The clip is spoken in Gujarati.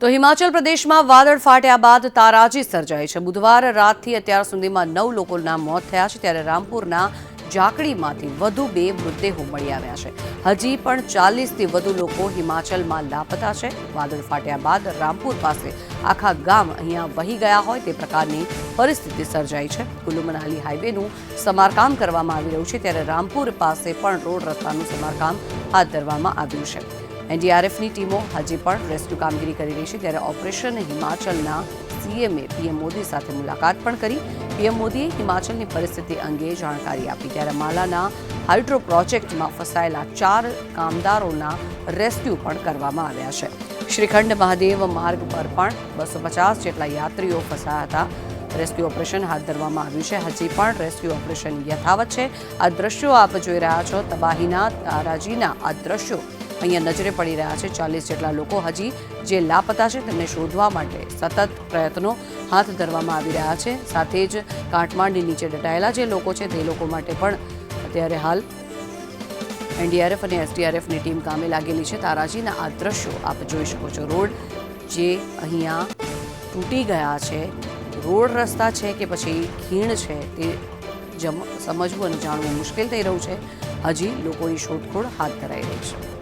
તો હિમાચલ પ્રદેશમાં વાદળ ફાટ્યા બાદ તારાજી સર્જાઈ છે. બુધવાર રાતથી અત્યાર સુધીમાં નવ લોકોના મોત થયા છે. ત્યારે રામપુરના ઝાકડીમાંથી વધુ બે મૃતદેહો મળી આવ્યા છે. હજી પણ ચાલીસથી વધુ લોકો હિમાચલમાં લાપતા છે. વાદળ ફાટ્યા બાદ રામપુર પાસે આખા ગામ અહીંયા વહી ગયા હોય તે પ્રકારની પરિસ્થિતિ સર્જાઈ છે. કુલુ મનાલી હાઈવેનું સમારકામ કરવામાં આવી રહ્યું છે. ત્યારે રામપુર પાસે પણ રોડ રસ્તાનું સમારકામ હાથ ધરવામાં આવ્યું છે. એનડીઆરએફની ટીમો હજી પણ રેસ્ક્યુ કામગીરી કરી રહી છે ત્યારે ઓપરેશન હિમાચલના સીએમએ પીએમ મોદી સાથે મુલાકાત પણ કરી. પીએમ મોદીએ હિમાચલની પરિસ્થિતિ અંગે જાણકારી આપી. ત્યારે માલાના હાઇડ્રો પ્રોજેક્ટમાં ફસાયેલા ચાર કામદારોના રેસ્ક્યુ પણ કરવામાં આવ્યા છે. શ્રીખંડ મહાદેવ માર્ગ પર પણ બસો પચાસ જેટલા યાત્રીઓ ફસાયા હતા. રેસ્ક્યુ ઓપરેશન હાથ ધરવામાં આવ્યું છે. હજી પણ રેસ્ક્યુ ઓપરેશન યથાવત છે. આ દ્રશ્યો આપ જોઈ રહ્યા છો. તબાહીના તારાજીના આ દ્રશ્યો અહીંયા નજરે પડી રહ્યા છે. ચાલીસ જેટલા લોકો હજી જે લાપતા છે તેમને શોધવા માટે સતત પ્રયત્નો હાથ ધરવામાં આવી રહ્યા છે. સાથે જ કાટમાળની નીચે દટાયેલા જે લોકો છે તે લોકો માટે પણ અત્યારે હાલ એનડીઆરએફ અને એસડીઆરએફની ટીમ કામે લાગેલી છે. તારાજીના આ દ્રશ્યો આપ જોઈ શકો છો. રોડ જે અહીંયા તૂટી ગયા છે. રોડ રસ્તા છે કે પછી ખીણ છે તે સમજવું અને જાણવું મુશ્કેલ થઈ રહ્યું છે. હજી લોકોની શોધખોળ હાથ ધરાઈ રહી છે.